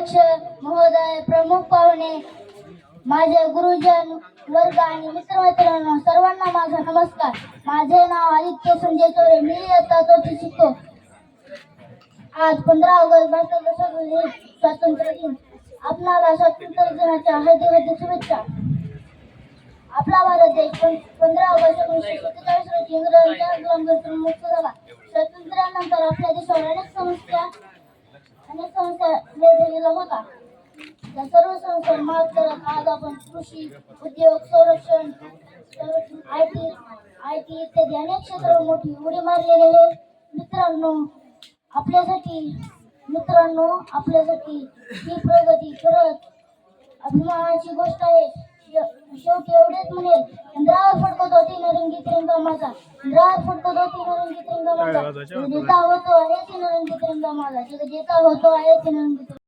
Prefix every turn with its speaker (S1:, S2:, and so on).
S1: अध्यक्ष महोदय प्रमुख पाहुणे माझे गुरुजन वर्ग आणि मित्रमैत्रिणांनो सर्वांना माझा नमस्कार. माझे नाव आदित्य संजय चोरे. मी इयत्ता चौथी शिकतो. आज पंधरा ऑगस्ट भारताचा स्वातंत्र्य दिन आपणाला स्वातंत्र्य दिनाच्या हार्दिक हार्दिक शुभेच्छा. आपला भारत देश पंधरा ऑगस्ट एकोणीसशे सत्तेचाळीस रोजी इंग्रजांच्या गुलामगिरीतून मुक्त झाला. स्वातंत्र्यानंतर आपल्या देशावर अनेक समस्या संस्था वेधलेला होता. त्या सर्व समस्या मात करत आज आपण कृषी उद्योग संरक्षण आय टी आय टी इत्यादी अनेक क्षेत्रावर मोठी उडी मारलेले आहे. मित्रांनो आपल्यासाठी मित्रांनो आपल्यासाठी ही प्रगती करत अभिमानाची गोष्ट आहे. शेवटी एवढेच म्हणेल चंद्रावर फडकतो तीन नरंगी तिरंगा माझा. द्रावर फडकतो तीन नरंगी तिरंगा माझा जग जेता होतो आहे तीन रंगी तिरंगा